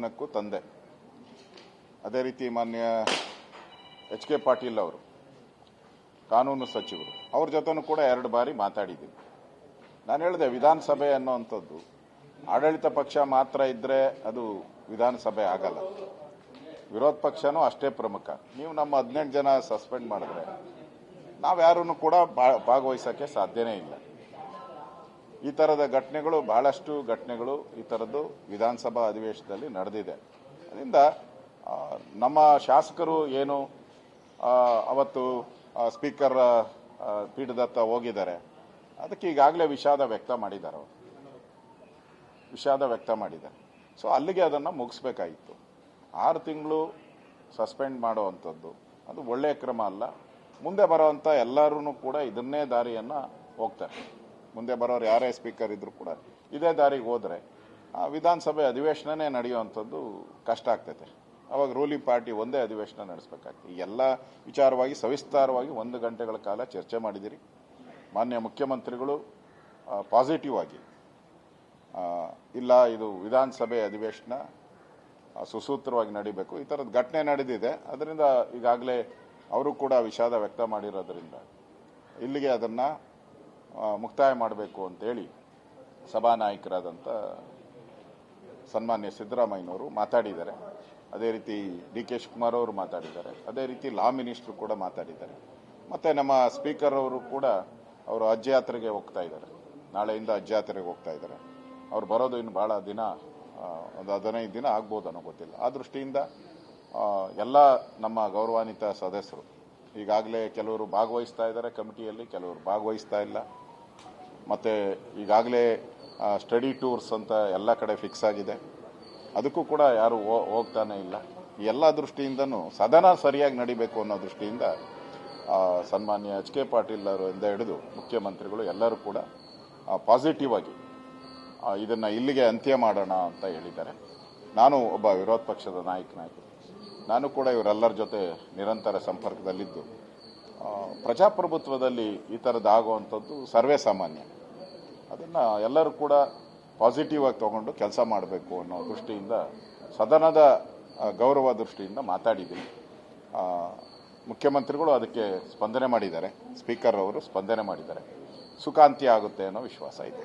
ಗಮನಕ್ಕೂ ತಂದೆ. ಅದೇ ರೀತಿ ಮಾನ್ಯ ಎಚ್ ಕೆ ಪಾಟೀಲ್ ಅವರು, ಕಾನೂನು ಸಚಿವರು, ಅವ್ರ ಜೊತೆನೂ ಕೂಡ ಎರಡು ಬಾರಿ ಮಾತಾಡಿದ್ದೀನಿ. ನಾನು ಹೇಳಿದೆ, ವಿಧಾನಸಭೆ ಅನ್ನೋವಂಥದ್ದು, ಆಡಳಿತ ಪಕ್ಷ ಮಾತ್ರ ಇದ್ದರೆ ಅದು ವಿಧಾನಸಭೆ ಆಗಲ್ಲ. ವಿರೋಧ ಪಕ್ಷನೂ ಅಷ್ಟೇ ಪ್ರಮುಖ. ನೀವು ನಮ್ಮ ಹದಿನೆಂಟು ಜನ ಸಸ್ಪೆಂಡ್ ಮಾಡಿದ್ರೆ ನಾವ್ಯಾರೂ ಕೂಡ ಭಾಗವಹಿಸೋಕ್ಕೆ ಸಾಧ್ಯನೇ ಇಲ್ಲ. ಈ ಥರದ ಘಟನೆಗಳು, ಬಹಳಷ್ಟು ಘಟನೆಗಳು ಈ ಥರದ್ದು ವಿಧಾನಸಭಾ ಅಧಿವೇಶನದಲ್ಲಿ ನಡೆದಿದೆ. ಅದರಿಂದ ನಮ್ಮ ಶಾಸಕರು ಏನು ಅವತ್ತು ಸ್ಪೀಕರ್ ಪೀಠದತ್ತ ಹೋಗಿದ್ದಾರೆ. ಅದಕ್ಕೆ ಈಗಾಗಲೇ ವಿಷಾದ ವ್ಯಕ್ತ ಮಾಡಿದ್ದಾರೆ ವಿಷಾದ ವ್ಯಕ್ತ ಮಾಡಿದ್ದಾರೆ. ಸೊ, ಅಲ್ಲಿಗೆ ಅದನ್ನು ಮುಗಿಸ್ಬೇಕಾಗಿತ್ತು. ಆರು ತಿಂಗಳು ಸಸ್ಪೆಂಡ್ ಮಾಡುವಂಥದ್ದು ಅದು ಒಳ್ಳೆಯ ಕ್ರಮ ಅಲ್ಲ. ಮುಂದೆ ಬರೋವಂಥ ಎಲ್ಲರೂ ಕೂಡ ಇದನ್ನೇ ದಾರಿಯನ್ನು ಹೋಗ್ತಾರೆ. ಮುಂದೆ ಬರೋರು ಯಾರೇ ಸ್ಪೀಕರ್ ಇದ್ದರೂ ಕೂಡ. ಇದೇ ದಾರಿಗೆ ಹೋದರೆ ವಿಧಾನಸಭೆ ಅಧಿವೇಶನನೇ ನಡೆಯುವಂಥದ್ದು ಕಷ್ಟ ಆಗ್ತೈತೆ. ಅವಾಗ ರೂಲಿಂಗ್ ಪಾರ್ಟಿ ಒಂದೇ ಅಧಿವೇಶನ ನಡೆಸಬೇಕಾಗ್ತದೆ ಎಲ್ಲ ವಿಚಾರವಾಗಿ, ಸವಿಸ್ತಾರವಾಗಿ ಒಂದು ಗಂಟೆಗಳ ಕಾಲ ಚರ್ಚೆ ಮಾಡಿದಿರಿ. ಮಾನ್ಯ ಮುಖ್ಯಮಂತ್ರಿಗಳು ಪಾಸಿಟಿವ್ ಆಗಿ ಇಲ್ಲ, ಇದು ವಿಧಾನಸಭೆ ಅಧಿವೇಶನ ಸುಸೂತ್ರವಾಗಿ ನಡೀಬೇಕು. ಈ ಥರದ ಘಟನೆ ನಡೆದಿದೆ. ಅದರಿಂದ ಈಗಾಗಲೇ ಅವರು ಕೂಡ ವಿಷಾದ ವ್ಯಕ್ತ ಮಾಡಿರೋದ್ರಿಂದ ಇಲ್ಲಿಗೆ ಅದನ್ನು ಮುಕ್ತಾಯ ಮಾಡಬೇಕು ಅಂತೇಳಿ ಸಭಾನಾಯಕರಾದಂಥ ಸನ್ಮಾನ್ಯ ಸಿದ್ದರಾಮಯ್ಯನವರು ಮಾತಾಡಿದ್ದಾರೆ. ಅದೇ ರೀತಿ ಡಿ ಕೆ ಶಿವಕುಮಾರ್ ಅವರು ಮಾತಾಡಿದ್ದಾರೆ. ಅದೇ ರೀತಿ ಲಾ ಮಿನಿಸ್ಟ್ರು ಕೂಡ ಮಾತಾಡಿದ್ದಾರೆ. ಮತ್ತು ನಮ್ಮ ಸ್ಪೀಕರ್ ಅವರು ಕೂಡ ಅವರು ಅಜ್ಜ ಯಾತ್ರೆಗೆ ಹೋಗ್ತಾ ಇದ್ದಾರೆ. ನಾಳೆಯಿಂದ ಅಜ್ಜ ಯಾತ್ರೆಗೆ ಹೋಗ್ತಾ ಇದ್ದಾರೆ. ಅವ್ರು ಬರೋದು ಇನ್ನು ಭಾಳ ದಿನ ಒಂದು ಹದಿನೈದು ದಿನ ಆಗ್ಬೋದು ಅನ್ನೋ ಗೊತ್ತಿಲ್ಲ. ಆ ದೃಷ್ಟಿಯಿಂದ ಎಲ್ಲ ನಮ್ಮ ಗೌರವಾನ್ವಿತ ಸದಸ್ಯರು ಈಗಾಗಲೇ ಕೆಲವರು ಭಾಗವಹಿಸ್ತಾ ಇದ್ದಾರೆ ಕಮಿಟಿಯಲ್ಲಿ, ಕೆಲವರು ಭಾಗವಹಿಸ್ತಾ ಇಲ್ಲ. ಮತ್ತು ಈಗಾಗಲೇ ಸ್ಟಡಿ ಟೂರ್ಸ್ ಅಂತ ಎಲ್ಲ ಕಡೆ ಫಿಕ್ಸ್ ಆಗಿದೆ. ಅದಕ್ಕೂ ಕೂಡ ಯಾರು ಹೋಗ್ತಾನೆ ಇಲ್ಲ. ಎಲ್ಲ ದೃಷ್ಟಿಯಿಂದನೂ ಸದನ ಸರಿಯಾಗಿ ನಡಿಬೇಕು ಅನ್ನೋ ದೃಷ್ಟಿಯಿಂದ ಸನ್ಮಾನ್ಯ ಎಚ್ ಕೆ ಪಾಟೀಲ್ ಅವರಿಂದ ಹಿಡಿದು ಮುಖ್ಯಮಂತ್ರಿಗಳು ಎಲ್ಲರೂ ಕೂಡ ಪಾಸಿಟಿವ್ ಆಗಿ ಇದನ್ನ ಇಲ್ಲಿಗೆ ಅಂತ್ಯ ಮಾಡೋಣ ಅಂತ ಹೇಳಿದ್ದಾರೆ. ನಾನು ಒಬ್ಬ ವಿರೋಧ ಪಕ್ಷದ ನಾಯಕನಾಗಿ ನಾನು ಕೂಡ ಇವರೆಲ್ಲರ ಜೊತೆ ನಿರಂತರ ಸಂಪರ್ಕದಲ್ಲಿದ್ದು. ಪ್ರಜಾಪ್ರಭುತ್ವದಲ್ಲಿ ಈ ಥರದ್ದು ಆಗುವಂಥದ್ದು ಸರ್ವೇ ಸಾಮಾನ್ಯ. ಅದನ್ನು ಎಲ್ಲರೂ ಕೂಡ ಪಾಸಿಟಿವ್ ಆಗಿ ತಗೊಂಡು ಕೆಲಸ ಮಾಡಬೇಕು ಅನ್ನೋ ದೃಷ್ಟಿಯಿಂದ, ಸದನದ ಗೌರವ ದೃಷ್ಟಿಯಿಂದ ಮಾತಾಡಿದ್ದೀನಿ. ಮುಖ್ಯಮಂತ್ರಿಗಳು ಅದಕ್ಕೆ ಸ್ಪಂದನೆ ಮಾಡಿದ್ದಾರೆ. ಸ್ಪೀಕರ್ ಅವರು ಸ್ಪಂದನೆ ಮಾಡಿದ್ದಾರೆ. ಸುಖಾಂತ್ಯ ಆಗುತ್ತೆ ಅನ್ನೋ ವಿಶ್ವಾಸ ಇದೆ.